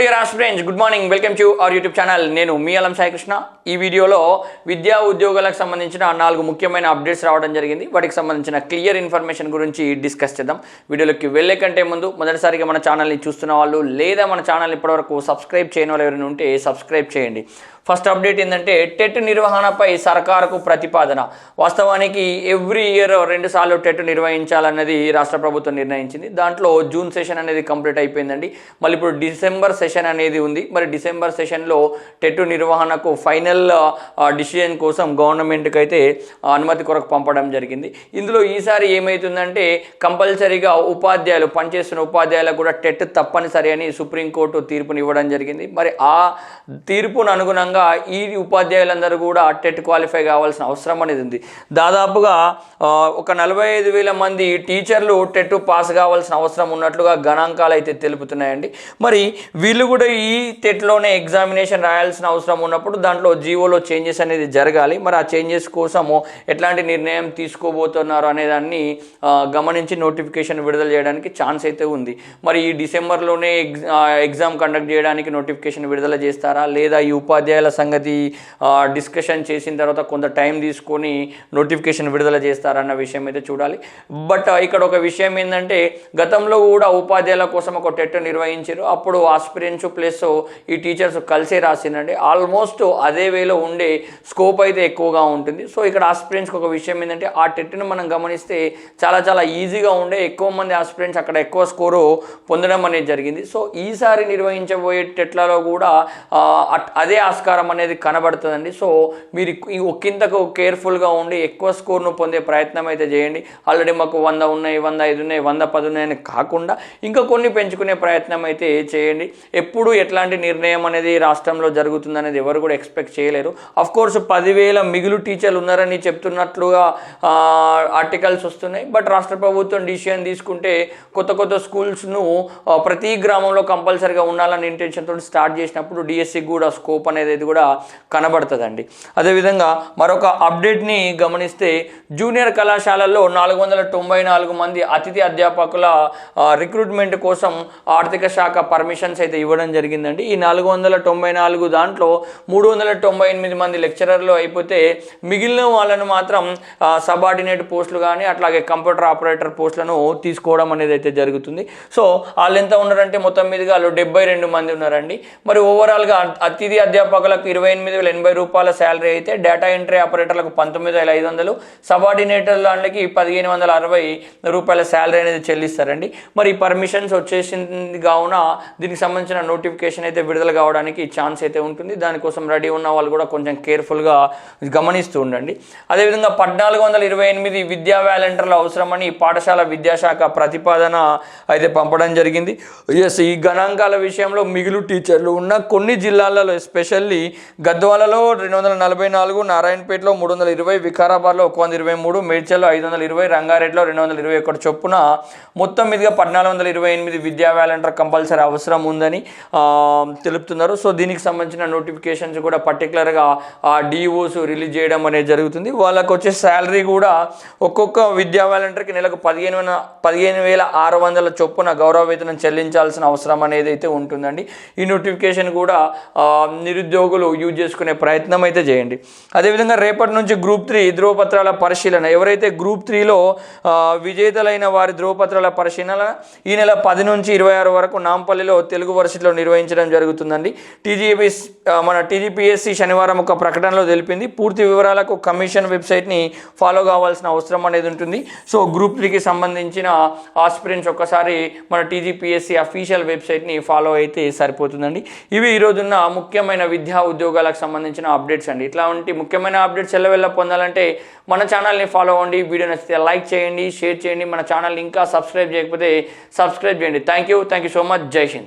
Dear aspirants good morning welcome to our YouTube channel నేను మీ అలం సాయికృష్ణ. ఈ వీడియోలో విద్యా ఉద్యోగాలకు సంబంధించిన నాలుగు ముఖ్యమైన అప్డేట్స్ రావడం జరిగింది. వాటికి సంబంధించిన క్లియర్ ఇన్ఫర్మేషన్ గురించి డిస్కస్ చేద్దాం. వీడియోలోకి వెళ్ళే కంటే ముందు మొదటిసారిగా మన ఛానల్ని చూస్తున్న వాళ్ళు లేదా మన ఛానల్ ఇప్పటివరకు సబ్స్క్రైబ్ చేయని వాళ్ళు ఎవరైనా ఉంటే సబ్స్క్రైబ్ చేయండి. ఫస్ట్ అప్డేట్ ఏంటంటే టెట్ నిర్వహణపై సర్కారుకు ప్రతిపాదన. వాస్తవానికి ఎవ్రీ ఇయర్ రెండు సార్లు టెట్ నిర్వహించాలన్నది రాష్ట్ర ప్రభుత్వం నిర్ణయించింది. దాంట్లో జూన్ సెషన్ అనేది కంప్లీట్ అయిపోయిందండి. మళ్ళీ ఇప్పుడు డిసెంబర్ సెషన్ అనేది ఉంది. మరి డిసెంబర్ సెషన్లో టెట్ నిర్వహణకు ఫైనల్ డిసిజన్ కోసం గవర్నమెంట్కి అయితే అనుమతి కొరకు పంపడం జరిగింది. ఇందులో ఈసారి ఏమవుతుందంటే కంపల్సరీగా ఉపాధ్యాయులు పనిచేస్తున్న ఉపాధ్యాయులకు కూడా టెట్ తప్పనిసరి అని సుప్రీంకోర్టు తీర్పునివ్వడం జరిగింది. మరి ఆ తీర్పును అనుగుణంగా ఈ ఉపాధ్యాయులందరూ కూడా టెట్ క్వాలిఫై కావాల్సిన అవసరం అనేది ఉంది. దాదాపుగా ఒక నలభై ఐదు వేల మంది టీచర్లు టెట్ పాస్ కావాల్సిన అవసరం ఉన్నట్లుగా గణాంకాలు అయితే తెలుపుతున్నాయండి. మరి వీళ్ళు కూడా ఈ టెట్లోనే ఎగ్జామినేషన్ రాయాల్సిన అవసరం ఉన్నప్పుడు దాంట్లో జీవోలో చేంజెస్ అనేది జరగాలి. మరి ఆ చేంజెస్ కోసము ఎట్లాంటి నిర్ణయం తీసుకోబోతున్నారు అనే దాన్ని గమనించి నోటిఫికేషన్ విడుదల చేయడానికి ఛాన్స్ అయితే ఉంది. మరి ఈ డిసెంబర్లోనే ఎగ్జామ్ కండక్ట్ చేయడానికి నోటిఫికేషన్ విడుదల చేస్తారా? లేదా ఈ ఉపాధ్యాయుల సంగతి డిస్కషన్ చేసిన తర్వాత కొంత టైం తీసుకొని నోటిఫికేషన్ విడుదల చేస్తారన్న విషయం అయితే చూడాలి. బట్ ఇక్కడ ఒక విషయం ఏంటంటే గతంలో కూడా ఉపాధ్యాయుల కోసం ఒక టెట్ నిర్వహించారు. అప్పుడు ఆస్పిరెంట్స్ ప్లస్ ఈ టీచర్స్ కలిసే రాసిందండి. ఆల్మోస్ట్ అదే వేలో ఉండే స్కోప్ అయితే ఎక్కువగా ఉంటుంది. సో ఇక్కడ ఆస్పిరెంట్స్కి ఒక విషయం ఏంటంటే ఆ టెట్ను మనం గమనిస్తే చాలా చాలా ఈజీగా ఉండే ఎక్కువ మంది ఆస్పిరెంట్స్ అక్కడ ఎక్కువ స్కోరు పొందడం అనేది జరిగింది. సో ఈసారి నిర్వహించబోయే టెట్లలో కూడా అట్- అదే ఆస్కారం అనేది కనబడుతుందండి. సో మీరు ఈ కేర్ఫుల్గా ఉండి ఎక్కువ స్కోర్ను పొందే ప్రయత్నం అయితే చేయండి. ఆల్రెడీ మాకు వంద ఉన్నాయి వంద ఐదు ఉన్నాయి వంద పది ఉన్నాయని కాకుండా ఇంకా కొన్ని పెంచుకునే ప్రయత్నం అయితే చేయండి. ఎప్పుడు ఎట్లాంటి నిర్ణయం అనేది రాష్ట్రంలో జరుగుతుందనేది ఎవరు కూడా ఎక్స్పెక్ట్ చేయలేరు. అఫ్ కోర్స్ పదివేల మిగులు టీచర్లు ఉన్నారని చెప్తున్నట్లుగా ఆర్టికల్స్ వస్తున్నాయి. బట్ రాష్ట్ర ప్రభుత్వం డిసిషన్ తీసుకుంటే కొత్త కొత్త స్కూల్స్ను ప్రతి గ్రామంలో కంపల్సరీగా ఉండాలని ఇంటెన్షన్తో స్టార్ట్ చేసినప్పుడు డిఎస్సికి కూడా స్కోప్ అనేది కూడా కనబడుతుందండి. అదేవిధంగా మరొక అప్డేట్ని గమనిస్తే జూనియర్ కళాశాలల్లో నాలుగు వందల తొంభై నాలుగు మంది అతిథి అధ్యాపకుల రిక్రూట్మెంట్ కోసం ఆర్థిక శాఖ పర్మిషన్స్ అయితే ఇవ్వడం జరిగిందండి. ఈ నాలుగు వందల తొంభై నాలుగు దాంట్లో మూడు వందల తొంభై ఎనిమిది మంది లెక్చరర్లు అయిపోతే మిగిలిన వాళ్ళను మాత్రం సబార్డినేట్ పోస్టులు కానీ అట్లాగే కంప్యూటర్ ఆపరేటర్ పోస్టులను తీసుకోవడం అనేది అయితే జరుగుతుంది. సో వాళ్ళు ఎంత ఉన్నారంటే మొత్తం మీదుగా వాళ్ళు డెబ్బై రెండు మంది ఉన్నారండి. మరి ఓవరాల్గా అతిథి ఉద్యోగులకు ఇరవై ఎనిమిది వేల ఎనభై రూపాయల శాలరీ అయితే డేటా ఎంట్రీ ఆపరేటర్లకు పంతొమ్మిది వేల ఐదు వందలు సబార్డినేటర్ దానికి పదిహేను వందల అరవై రూపాయల శాలరీ అనేది చెల్లిస్తారండి. మరి పర్మిషన్స్ వచ్చేసింది కావున దీనికి సంబంధించిన నోటిఫికేషన్ అయితే విడుదల కావడానికి ఛాన్స్ అయితే ఉంటుంది. దానికోసం రెడీ ఉన్న వాళ్ళు కూడా కొంచెం కేర్ఫుల్గా గమనిస్తూ ఉండండి. అదేవిధంగా పద్నాలుగు వందల ఇరవై ఎనిమిది విద్యా వ్యాలంటీర్లు అవసరమని పాఠశాల విద్యాశాఖ ప్రతిపాదన అయితే పంపడం జరిగింది. ఎస్ ఈ గణాంకాల విషయంలో మిగులు టీచర్లు ఉన్న కొన్ని జిల్లాలలో ఎస్పెషల్లీ గద్వాలలో రెండు వందల నలభై నాలుగు నారాయణపేటలో మూడు వందల ఇరవై వికారాబాద్లో ఒక వంద ఇరవై మూడు మేడ్చల్లో ఐదు వందల ఇరవై రంగారెడ్డిలో రెండు వందల ఇరవై ఒకటి చొప్పున మొత్తం మీదుగా పద్నాలుగు వందల ఇరవై ఎనిమిది విద్యా వ్యాలంటర్ కంపల్సరీ అవసరం ఉందని తెలుపుతున్నారు. సో దీనికి సంబంధించిన నోటిఫికేషన్స్ కూడా పర్టికులర్గా ఆ డిఓస్ రిలీజ్ చేయడం అనేది జరుగుతుంది. వాళ్ళకు వచ్చే శాలరీ కూడా ఒక్కొక్క విద్యా వాలంటీర్కి నెలకు పదిహేను వేల పదిహేను వేల ఆరు వందల చొప్పున గౌరవ వేతనం చెల్లించాల్సిన అవసరం అనేది అయితే ఉంటుందండి. ఈ నోటిఫికేషన్ కూడా నిరుద్యోగ నిరుద్యోగులు యూజ్ చేసుకునే ప్రయత్నం అయితే చేయండి. అదేవిధంగా రేపటి నుంచి గ్రూప్ త్రీ ధ్రువపత్రాల పరిశీలన. ఎవరైతే గ్రూప్ త్రీలో విజేతలైన వారి ధ్రువపత్రాల పరిశీలన ఈ నెల పది నుంచి ఇరవై ఆరు వరకు నాంపల్లిలో తెలుగు వర్సిటీలో నిర్వహించడం జరుగుతుందండి. టీజీపీ మన టీజీపీఎస్సీ శనివారం ఒక ప్రకటనలో తెలిపింది. పూర్తి వివరాలకు కమిషన్ వెబ్సైట్ని ఫాలో కావాల్సిన అవసరం అనేది ఉంటుంది. సో గ్రూప్ త్రీకి సంబంధించిన ఆస్పిరెంట్స్ ఒక్కసారి మన టీజీపీఎస్సీ అఫీషియల్ వెబ్సైట్ని ఫాలో అయితే సరిపోతుందండి. ఇవి ఈరోజున్న ముఖ్యమైన విద్యా ఉద్యోగాలకు సంబంధించిన అప్డేట్స్ అండి. ఇట్లాంటి ముఖ్యమైన అప్డేట్స్ ఎల్లవెల్ల పొందాలంటే మన ఛానల్ని ఫాలో అవ్వండి. వీడియో నచ్చితే లైక్ చేయండి షేర్ చేయండి. మన ఛానల్ ఇంకా సబ్స్క్రైబ్ చేయకపోతే సబ్స్క్రైబ్ చేయండి. Thank you thank you so much జై హింద్